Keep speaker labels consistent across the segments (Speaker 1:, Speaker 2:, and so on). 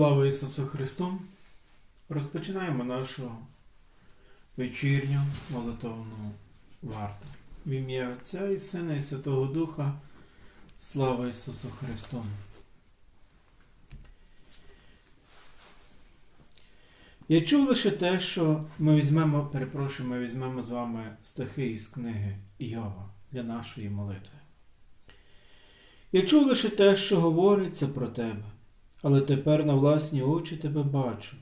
Speaker 1: Слава Ісусу Христу! Розпочинаємо нашу вечірню молитовну варту. В ім'я Отця і Сина і Святого Духа. Слава Ісусу Христу! Я чув лише те, що ми візьмемо, перепрошую, ми візьмемо з вами стихи із книги Йова для нашої молитви. Я чув лише те, що говориться про тебе, але тепер на власні очі тебе бачу.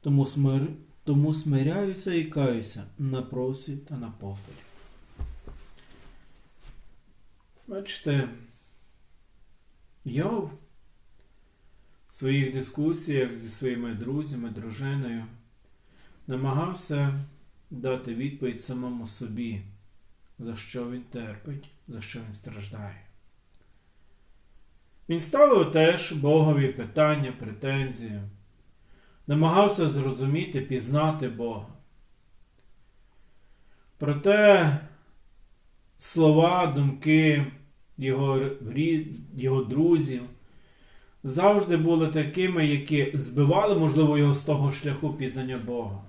Speaker 1: Тому, смир... Тому смиряюся і каюся на просі та на попелі. Бачите, Йов в своїх дискусіях зі своїми друзями, дружиною намагався дати відповідь самому собі, за що він терпить, за що він страждає. Він ставив теж Богові питання, претензії, намагався зрозуміти, пізнати Бога. Проте слова, думки його, його друзів завжди були такими, які збивали, можливо, його з того шляху пізнання Бога.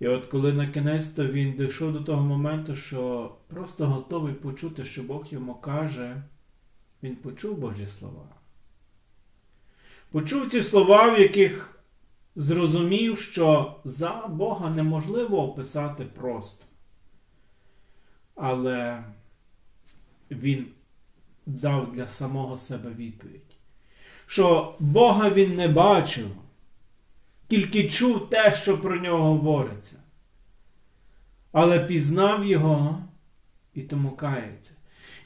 Speaker 1: І от коли на кінець то він дійшов до того моменту, що просто готовий почути, що Бог йому каже, він почув Божі слова. Почув ці слова, в яких зрозумів, що за Бога неможливо описати просто. Але він дав для самого себе відповідь, що Бога він не бачив, тільки чув те, що про нього говориться. Але пізнав його і тому кається.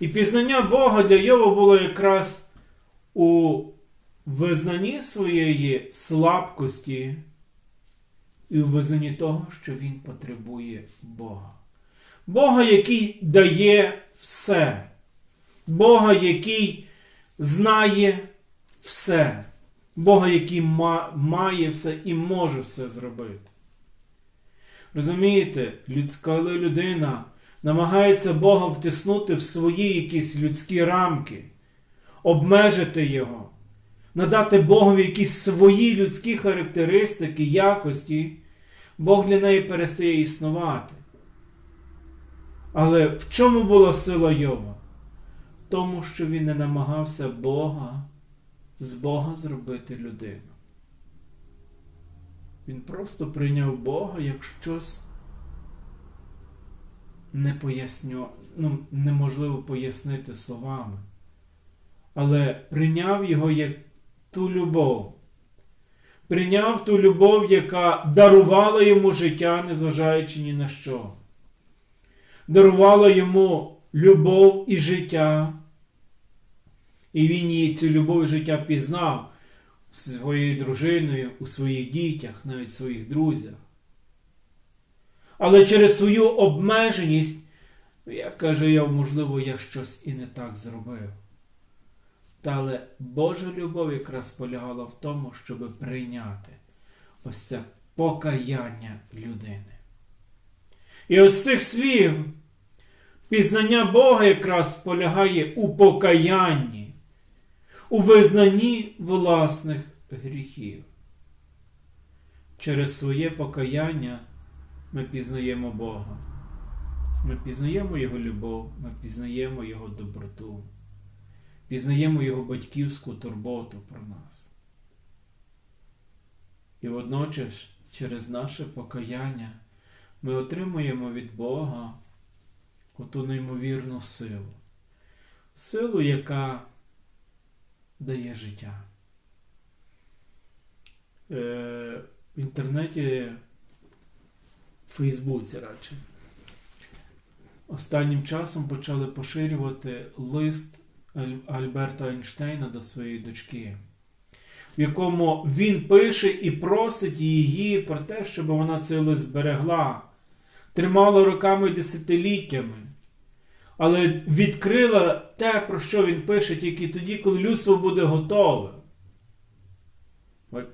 Speaker 1: І пізнання Бога для Йова було якраз у визнанні своєї слабкості і у визнанні того, що він потребує Бога. Бога, який дає все. Бога, який знає все. Бога, який має все і може все зробити. Розумієте, коли людина намагається Бога втиснути в свої якісь людські рамки, обмежити Його, надати Богові якісь свої людські характеристики, якості, Бог для неї перестає існувати. Але в чому була сила Йова? В тому, що він не намагався Бога з Бога зробити людину. Він просто прийняв Бога як щось не поясню, ну, неможливо пояснити словами. Але прийняв його як ту любов. Прийняв ту любов, яка дарувала йому життя, незважаючи ні на що. Дарувала йому любов і життя. І він її цю любов і життя пізнав своєю дружиною, у своїх дітях, навіть своїх друзях. Але через свою обмеженість, ну, я кажу, я, можливо, я щось і не так зробив. Та але Божа любов якраз полягала в тому, щоб прийняти ось це покаяння людини. І ось цих слів пізнання Бога якраз полягає у покаянні, у визнанні власних гріхів. Через своє покаяння ми пізнаємо Бога. Ми пізнаємо Його любов, ми пізнаємо Його доброту, пізнаємо Його батьківську турботу про нас. І водночас, через наше покаяння, ми отримуємо від Бога оту неймовірну силу. Силу, яка дає життя. Е, в інтернеті Фейсбуці радше. Останнім часом почали поширювати лист Альберта Ейнштейна до своєї дочки, в якому він пише і просить її про те, щоб вона цей лист зберегла, тримала роками і десятиліттями, але відкрила те, про що він пише, тільки тоді, коли людство буде готове.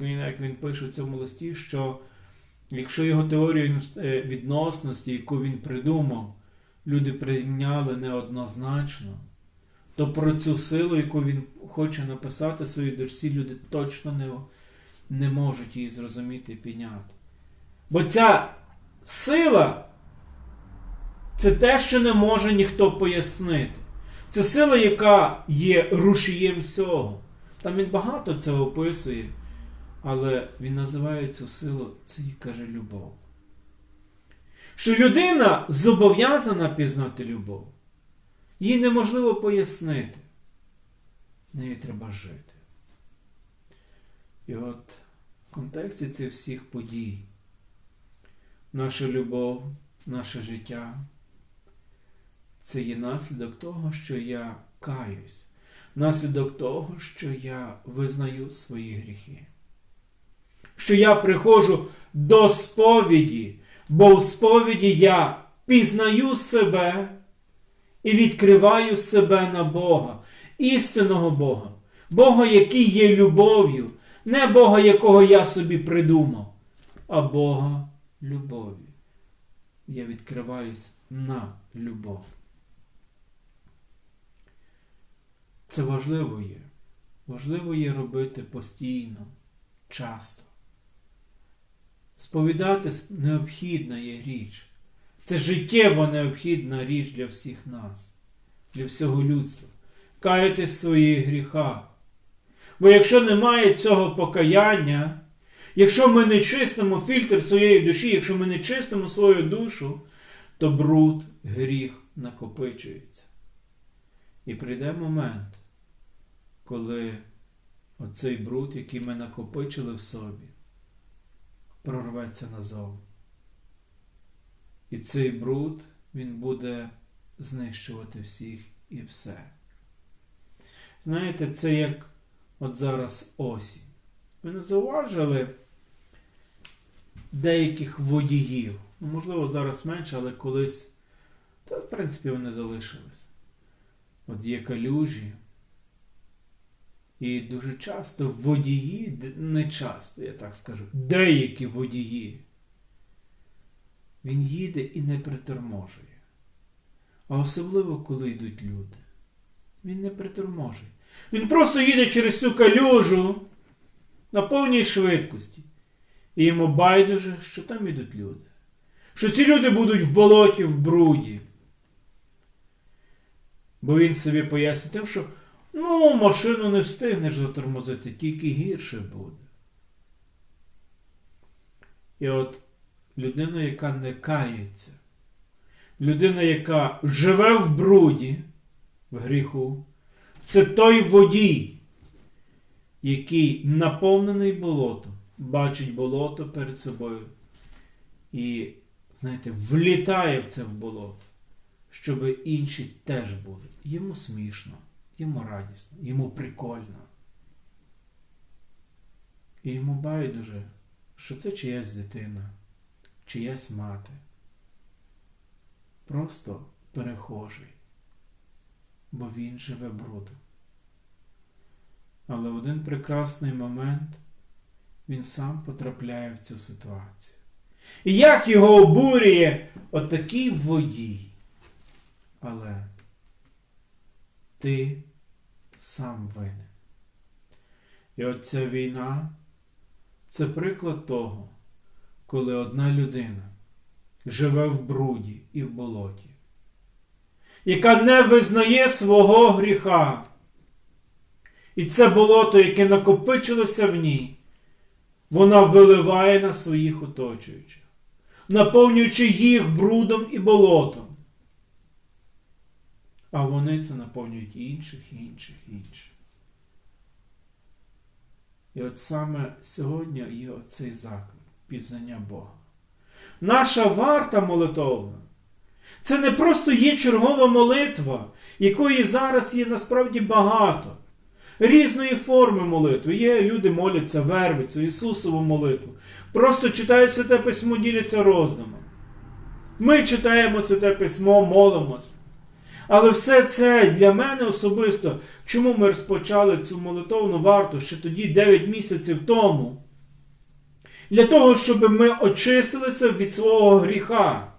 Speaker 1: Як він пише в цьому листі, що Якщо його теорію е, відносності, яку він придумав, люди прийняли неоднозначно, то про цю силу, яку він хоче написати своїй дочці, люди точно не, не можуть її зрозуміти і підняти. Бо ця сила це те, що не може ніхто пояснити. Це сила, яка є рушієм всього. Там він багато це описує, але він називає цю силу, це і каже любов. Що людина зобов'язана пізнати любов. Їй неможливо пояснити. Нею треба жити. І от в контексті цих всіх подій наша любов, наше життя це є наслідок того, що я каюсь, наслідок того, що я визнаю свої гріхи. Що я приходжу до сповіді, бо в сповіді я пізнаю себе і відкриваю себе на Бога, істинного Бога, Бога, який є любов'ю, не Бога, якого я собі придумав, а Бога любові. Я відкриваюсь на любов. Це важливо є. Важливо є робити постійно, часто. Сповідати необхідна є річ. Це життєво необхідна річ для всіх нас, для всього людства. Каятись в своїх гріхах. Бо якщо немає цього покаяння, якщо ми не чистимо фільтр своєї душі, якщо ми не чистимо свою душу, то бруд, гріх накопичується. І прийде момент, коли оцей бруд, який ми накопичили в собі, прорветься назовні. І цей бруд, він буде знищувати всіх і все. Знаєте, це як от зараз осінь. Ви не зауважили деяких водіїв. Ну, можливо, зараз менше, але колись, та, в принципі, вони залишились. От є калюжі. І дуже часто водії, не часто, я так скажу, деякі водії, він їде і не приторможує. А особливо, коли йдуть люди. Він не приторможує. Він просто їде через цю калюжу на повній швидкості. І йому байдуже, що там ідуть люди. Що ці люди будуть в болоті, в бруді. Бо він собі пояснює тим, що ну, машину не встигнеш затормозити, тільки гірше буде. І от людина, яка не кається, людина, яка живе в бруді, в гріху, це той водій, який наповнений болотом, бачить болото перед собою і, знаєте, влітає в це в болото, щоб інші теж були. Йому смішно, йому радісно, йому прикольно. І йому байдуже, що це чиясь дитина, чиясь мати. Просто перехожий, бо він живе брудом. Але в один прекрасний момент він сам потрапляє в цю ситуацію. І як його обурює отакий водій. Але ти сам винен. І от ця війна це приклад того, коли одна людина живе в бруді і в болоті, яка не визнає свого гріха. І це болото, яке накопичилося в ній, вона виливає на своїх оточуючих, наповнюючи їх брудом і болотом. А вони це наповнюють інших, інших, інших. І от саме сьогодні є оцей заклик пізнання Бога. Наша варта молитовна. Це не просто є чергова молитва, якої зараз є насправді багато. Різної форми молитви. Є люди моляться Вервицю, Ісусову молитву. Просто читають Святе Письмо, діляться роздумом. Ми читаємо Святе Письмо, молимося. Але все це для мене особисто, чому ми розпочали цю молитовну варту ще тоді 9 місяців тому? Для того, щоб ми очистилися від свого гріха.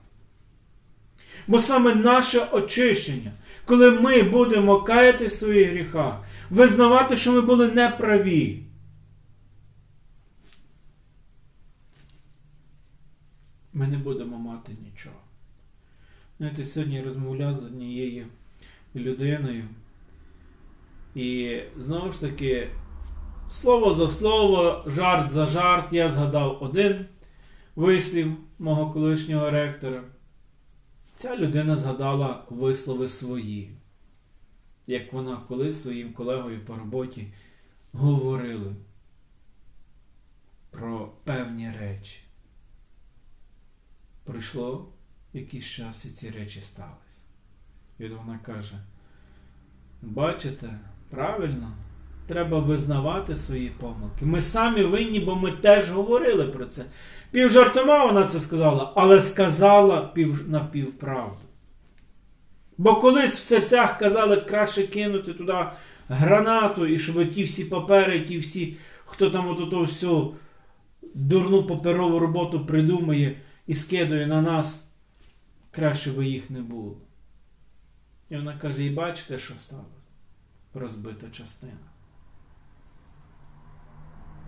Speaker 1: Бо саме наше очищення, коли ми будемо каяти в своїх гріхах, визнавати, що ми були неправі. Ми не будемо мати. Знаєте, сьогодні розмовляв з однією людиною. І знову ж таки, слово за слово, жарт за жарт, я згадав один вислів мого колишнього ректора. Ця людина згадала вислови свої, як вона колись своїм колегою по роботі говорили про певні речі. Пройшло якийсь час і ці речі сталися. І вона каже: бачите, правильно, треба визнавати свої помилки. Ми самі винні, бо ми теж говорили про це. Півжартома вона це сказала, але сказала пів, напівправду. Бо колись в серцях казали, краще кинути туди гранату, і щоб ті всі папери, ті всі, хто там от всю дурну паперову роботу придумає і скидує на нас, краще би їх не було. І вона каже: і бачите, що сталося? Розбита частина.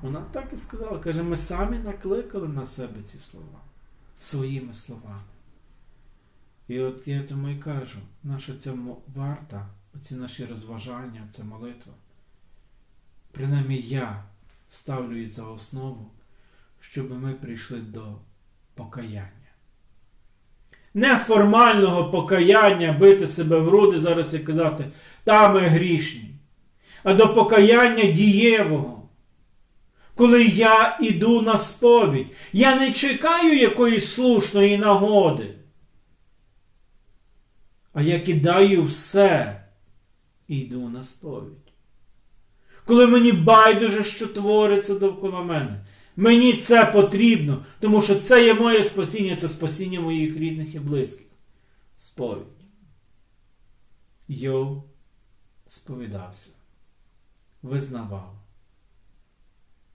Speaker 1: Вона так і сказала, каже, ми самі накликали на себе ці слова своїми словами. І от я тому і кажу, наша ця варта, оці наші розважання, ця молитва, принаймні я ставлю її за основу, щоб ми прийшли до покаяння. Не формального покаяння, бити себе в груди зараз і казати, та ми грішні, а до покаяння дієвого. Коли я іду на сповідь, я не чекаю якоїсь слушної нагоди, а я кидаю все і йду на сповідь. Коли мені байдуже, що твориться довкола мене, мені це потрібно, тому що це є моє спасіння, це спасіння моїх рідних і близьких. Сповідь. Йов сповідався, визнавав.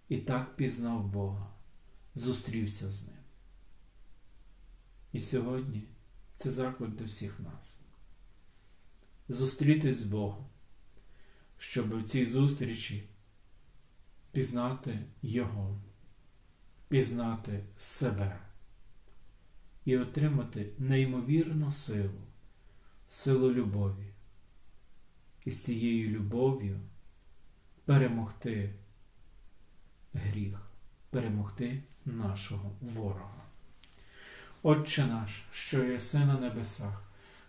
Speaker 1: І так пізнав Бога, зустрівся з ним. І сьогодні це заклик до всіх нас. Зустрітись з Богом, щоб в цій зустрічі пізнати Його, пізнати себе і отримати неймовірну силу, силу любові. І з цією любов'ю перемогти гріх, перемогти нашого ворога. Отче наш, що єси на небесах,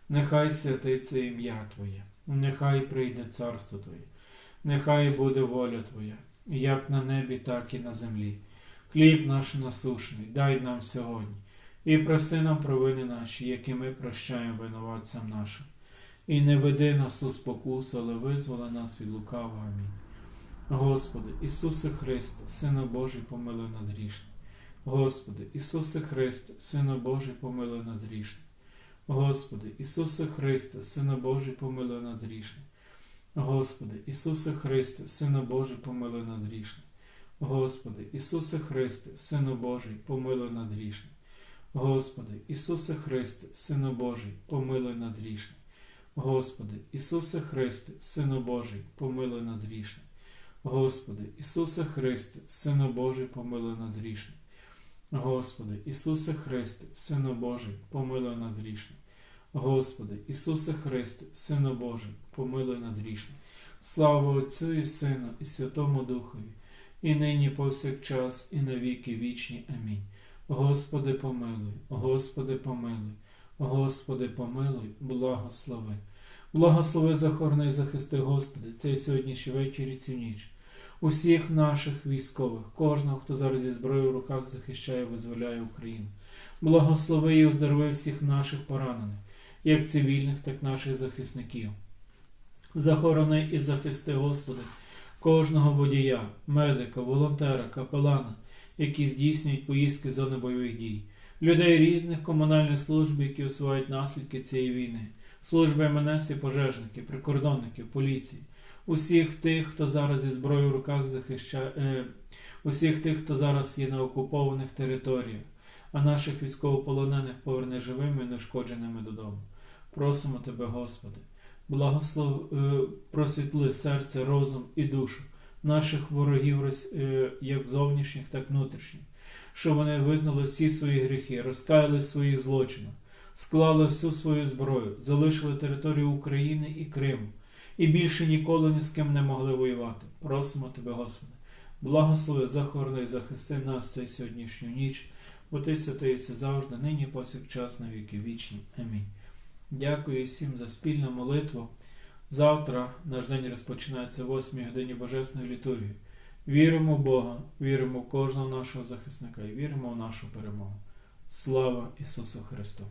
Speaker 1: нехай святиться ім'я Твоє, нехай прийде царство Твоє, нехай буде воля Твоя, як на небі, так і на землі. Хліб наш насушний, дай нам сьогодні, і проси нам провини наші, які ми прощаємо винуватцям нашим. І не веди нас у спокусу, але визволи нас від лукавого. Амінь. Господи, Ісусе Христе, Сину Божий, помилуй нас грішних. Господи, Ісусе Христе, Сину Божий, помилуй нас грішних. Господи, Ісусе Христе, Сину Божий, помилуй нас грішних. Господи, Ісусе Христе, Сину Божий, помилуй нас грішних. Господи, Ісусе Христе, Сину Божий, помилуй нас грішних. Господи, Ісусе Христе, Сину Божий, помилуй нас грішних. Господи, Ісусе Христе, Сину Божий, помилуй нас грішних. Господи, Ісусе Христе, Сину Божий, помилуй нас грішних. Господи, Ісусе Христе, Сину Божий, помилуй нас грішних. Господи, Ісусе Христе, Сину Божий, помилуй нас грішних. Слава Отцю і Сину, і Святому Духові, і нині повсякчас, і на віки вічні. Амінь. Господи, помилуй, Господи, помилуй, Господи, помилуй, благослови. Благослови захорони і захисти, Господи, цей сьогоднішній вечір і цю ніч. Усіх наших військових, кожного, хто зараз зі зброєю в руках захищає, визволяє Україну. Благослови і оздорови всіх наших поранених, як цивільних, так і наших захисників. Захорони і захисти, Господи, кожного водія, медика, волонтера, капелана, які здійснюють поїздки з зони бойових дій, людей різних комунальних служб, які усувають наслідки цієї війни служби МНС і пожежники, прикордонники, поліції, усіх тих, хто зараз зі зброєю в руках захищає, е, усіх тих, хто зараз є на окупованих територіях, а наших військовополонених поверни живими і нешкодженими додому. Просимо Тебе, Господи, благослов... е, просвітли серце, розум і душу наших ворогів, е, як зовнішніх, так і внутрішніх, щоб вони визнали всі свої гріхи, розкаяли в своїх злочинах, склали всю свою зброю, залишили територію України і Криму, і більше ніколи ні з ким не могли воювати. Просимо Тебе, Господи, благослови, захорони захисти нас цей сьогоднішню ніч, бо Ти святий завжди, нині повсякчас на віки вічні. Амінь. Дякую всім за спільну молитву. Завтра наш день розпочинається в 8 годині Божественної літургії. Віримо в Бога, віримо в кожного нашого захисника і віримо в нашу перемогу. Слава Ісусу Христу!